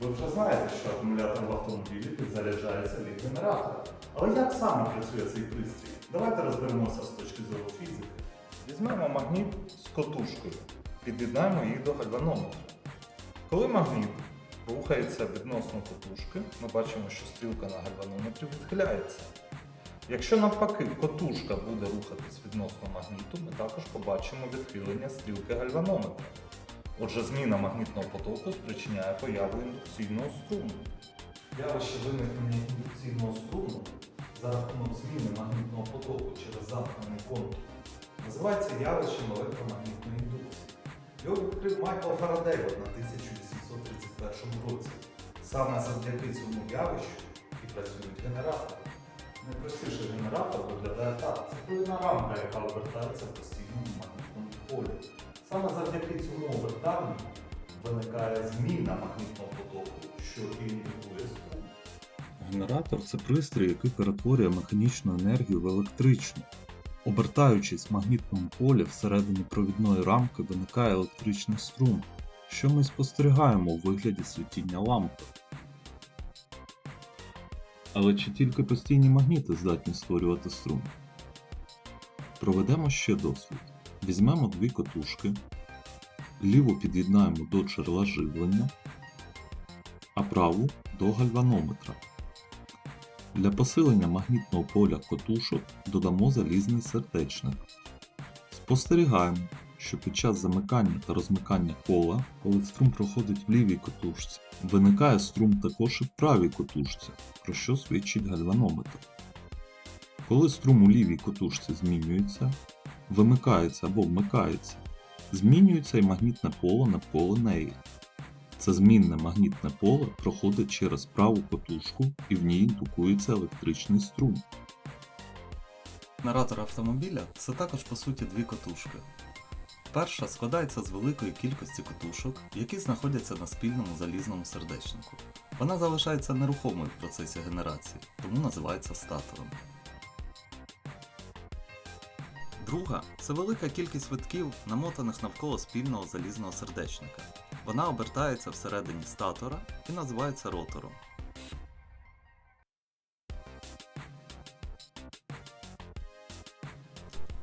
Ви вже знаєте, що акумулятор в автомобілі підзаряджається від генератора. Але як саме працює цей пристрій? Давайте розберемося з точки зору фізики. Візьмемо магніт з котушкою, під'єднаємо її до гальванометра. Коли магніт рухається відносно котушки, ми бачимо, що стрілка на гальванометрі відхиляється. Якщо навпаки котушка буде рухатись відносно магніту, ми також побачимо відхилення стрілки гальванометра. Отже, зміна магнітного потоку спричиняє появу індукційного струму. Явище виникнення індукційного струму за рахунок зміни магнітного потоку через замкнений контур називається явищем електромагнітної індукції. Його відкрив Майкл Фарадей на 1831 році. Саме завдяки цьому явищу і працюють генератори. Найпростіший генератор виглядає так. Це пилина рамка, яка обертається в постійному магнітному полі. Саме завдяки цьому обертанню виникає зміна магнітного потоку, що індикує струм. Генератор це пристрій, який перетворює механічну енергію в електричну. Обертаючись в магнітному полі всередині провідної рамки виникає електричний струм, що ми спостерігаємо у вигляді світіння лампи. Але чи тільки постійні магніти здатні створювати струм? Проведемо ще дослід. Візьмемо дві котушки, ліву під'єднаємо до джерела живлення, а праву до гальванометра. Для посилення магнітного поля котушок додамо залізний сердечник. Спостерігаємо, що під час замикання та розмикання кола, коли струм проходить в лівій котушці, виникає струм також і в правій котушці, про що свідчить гальванометр. Коли струм у лівій котушці змінюється, вимикається або вмикається, змінюється і магнітне поле навколо неї. Це змінне магнітне поле проходить через праву котушку і в ній індукується електричний струм. Генератор автомобіля це також по суті дві котушки. Перша складається з великої кількості котушок, які знаходяться на спільному залізному сердечнику. Вона залишається нерухомою в процесі генерації, тому називається статором. Друга це велика кількість витків, намотаних навколо спільного залізного сердечника. Вона обертається всередині статора і називається ротором.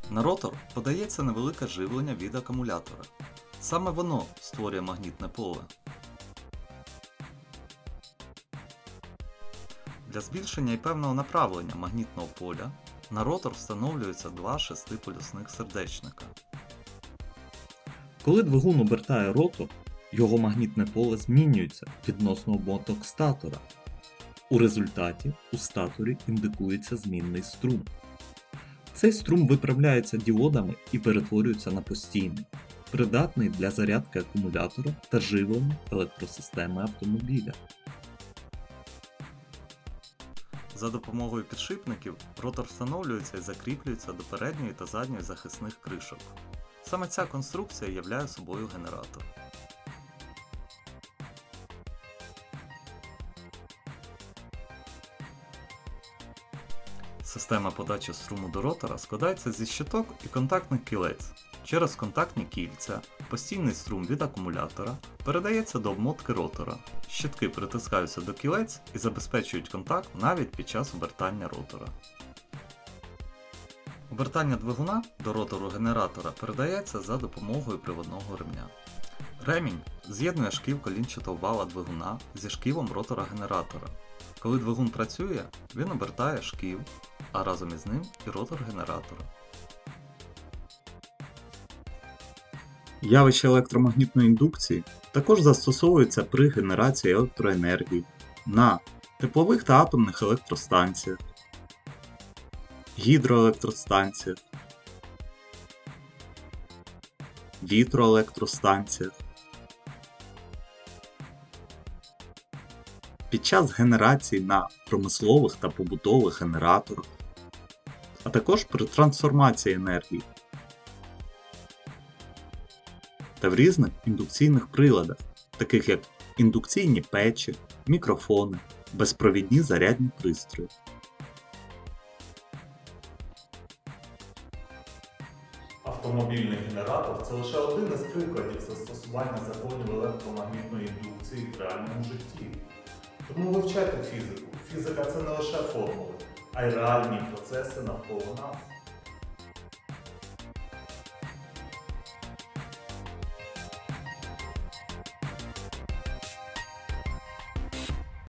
На ротор подається невелике живлення від акумулятора. Саме воно створює магнітне поле. Для збільшення і певного направлення магнітного поля на ротор встановлюються два шестиполюсних сердечника. Коли двигун обертає ротор, його магнітне поле змінюється відносно обмоток статора. У результаті у статорі індикується змінний струм. Цей струм виправляється діодами і перетворюється на постійний, придатний для зарядки акумулятора та живлення електросистеми автомобіля. За допомогою підшипників ротор встановлюється і закріплюється до передньої та задньої захисних кришок. Саме ця конструкція являє собою генератор. Система подачі струму до ротора складається зі щиток і контактних кілець. Через контактні кільця постійний струм від акумулятора передається до обмотки ротора. Щитки притискаються до кілець і забезпечують контакт навіть під час обертання ротора. Обертання двигуна до ротору генератора передається за допомогою приводного ремня. Ремінь з'єднує шків колінчатого вала двигуна зі шківом ротора генератора. Коли двигун працює, він обертає шків, а разом із ним і ротор генератора. Явище електромагнітної індукції також застосовується при генерації електроенергії на теплових та атомних електростанціях, гідроелектростанціях, вітроелектростанціях. Під час генерації на промислових та побутових генераторах, а також при трансформації енергії та в різних індукційних приладах, таких як індукційні печі, мікрофони, безпровідні зарядні пристрої. Автомобільний генератор це лише один із прикладів застосування законів електромагнітної індукції в реальному житті. Тому вивчайте фізику. Фізика це не лише формули, а й реальні процеси навколо нас.